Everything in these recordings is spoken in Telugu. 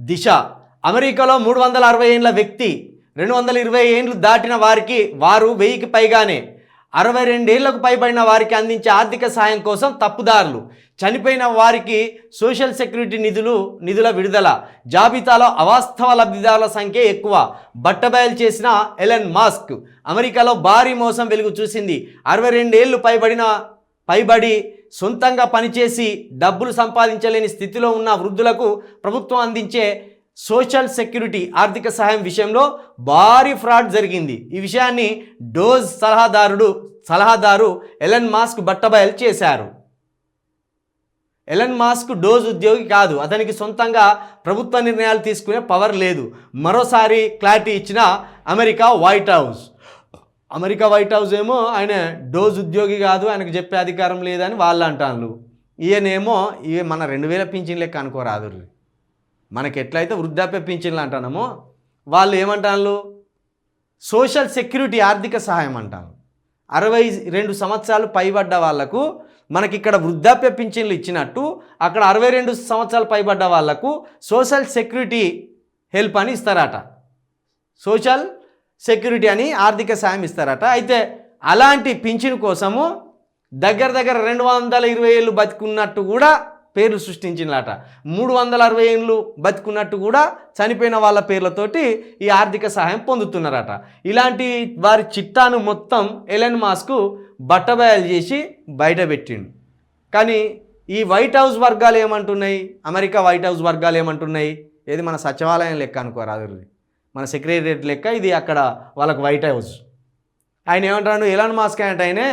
దిశ. అమెరికాలో మూడు వందల అరవై ఏండ్ల వ్యక్తి రెండు వందల ఇరవై ఏండ్లు దాటిన వారికి వారు వెయ్యికి పైగానే అరవై రెండేళ్ళకు పైబడిన వారికి అందించే ఆర్థిక సాయం కోసం తప్పుదారులు. చనిపోయిన వారికి సోషల్ సెక్యూరిటీ నిధులు నిధుల విడుదల. జాబితాలో అవాస్తవ లబ్ధిదారుల సంఖ్య ఎక్కువ. బట్టబయలు చేసిన ఎలన్ మాస్క్. అమెరికాలో భారీ మోసం వెలుగు చూసింది. అరవై రెండేళ్ళు పైబడిన పైబడి సొంతంగా పనిచేసి డబ్బులు సంపాదించలేని స్థితిలో ఉన్న వృద్ధులకు ప్రభుత్వం అందించే సోషల్ సెక్యూరిటీ ఆర్థిక సహాయం విషయంలో భారీ ఫ్రాడ్ జరిగింది. ఈ విషయాన్ని డోజ్ సలహాదారుడు సలహాదారు ఎలన్ మాస్క్ బట్టబయలు చేశారు. ఎలన్ మాస్క్ డోజ్ ఉద్యోగి కాదు అతనికి సొంతంగా ప్రభుత్వ నిర్ణయాలు తీసుకునే పవర్ లేదు. మరోసారి క్లారిటీ ఇచ్చిన America white house America white house ఏమో ఆయన డోజ్ ఉద్యోగి కాదు ఆయనకు చెప్పే అధికారం లేదని వాళ్ళు అంటాను ఈయనేమో ఇవి మన రెండు వేల పింఛన్ లెక్క అనుకోరాదు మనకి ఎట్లయితే వృద్ధాప్య పింఛన్లు అంటానమో వాళ్ళు ఏమంటాను సోషల్ సెక్యూరిటీ ఆర్థిక సహాయం అంటాను అరవై రెండు సంవత్సరాలు పైబడ్డ వాళ్ళకు మనకి ఇక్కడ వృద్ధాప్య పింఛన్లు ఇచ్చినట్టు అక్కడ అరవై రెండు సంవత్సరాలు పైబడ్డ వాళ్ళకు సోషల్ సెక్యూరిటీ హెల్ప్ అని ఇస్తారట. సోషల్ సెక్యూరిటీ అని ఆర్థిక సాయం ఇస్తారట. అయితే అలాంటి పింఛన్ కోసము దగ్గర దగ్గర రెండు వందల ఇరవై ఏళ్ళు బతికున్నట్టు కూడా పేర్లు సృష్టించినలాట మూడు వందల అరవై ఏళ్ళు బతికున్నట్టు కూడా చనిపోయిన వాళ్ళ పేర్లతోటి ఈ ఆర్థిక సహాయం పొందుతున్నారట. ఇలాంటి వారి చిట్టాను మొత్తం ఎలెన్ మాస్కు బట్టబయలు చేసి బయటపెట్టిండు కానీ ఈ వైట్ హౌస్ వర్గాలు ఏమంటున్నాయి? అమెరికా వైట్ హౌస్ వర్గాలు ఏమంటున్నాయి? ఏది మన సచివాలయం లెక్క అనుకోరాదు మన సెక్రటరియట్ లెక్క ఇది అక్కడ వాళ్ళకి వైట్ హౌస్. ఆయన ఏమంటాడు? ఎలాన్ మాస్క్ అంటే ఆయనే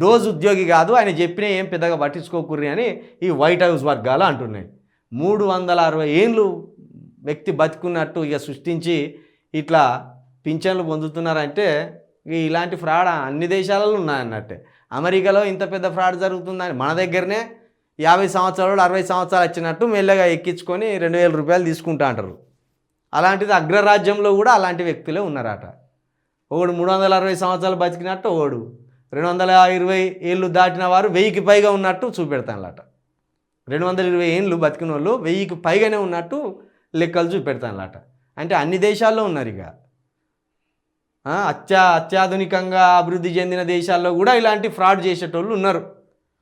డోజ్ ఉద్యోగి కాదు ఆయన చెప్పినా ఏం పెద్దగా పట్టించుకోకుర్రి అని ఈ వైట్ హౌస్ వర్గాలు అంటున్నాయి. మూడు వందల అరవై ఏండ్లు వ్యక్తి బతుకున్నట్టు ఇక సృష్టించి ఇట్లా పింఛన్లు పొందుతున్నారంటే ఇలాంటి ఫ్రాడ్ అన్ని దేశాలలో ఉన్నాయన్నట్టే. అమెరికాలో ఇంత పెద్ద ఫ్రాడ్ జరుగుతుందని మన దగ్గరనే యాభై సంవత్సరాలు అరవై సంవత్సరాలు వచ్చినట్టు మెల్లగా ఎక్కించుకొని రెండు వేల రూపాయలు తీసుకుంటా అంటారు. అలాంటిది అగ్రరాజ్యంలో కూడా అలాంటి వ్యక్తులే ఉన్నారట. ఒకడు మూడు వందల అరవై సంవత్సరాలు బతికినట్టు ఒకడు రెండు వందల ఇరవై ఏళ్ళు దాటిన వారు వెయ్యికి పైగా ఉన్నట్టు చూపెడతానులట. రెండు వందల ఇరవై ఏళ్ళు బతికిన వాళ్ళు వెయ్యికి పైగానే ఉన్నట్టు లెక్కలు చూపెడతానులట. అంటే అన్ని దేశాల్లో ఉన్నారు ఇక. అత్యా అత్యాధునికంగా అభివృద్ధి చెందిన దేశాల్లో కూడా ఇలాంటి ఫ్రాడ్ చేసేటోళ్ళు ఉన్నారు.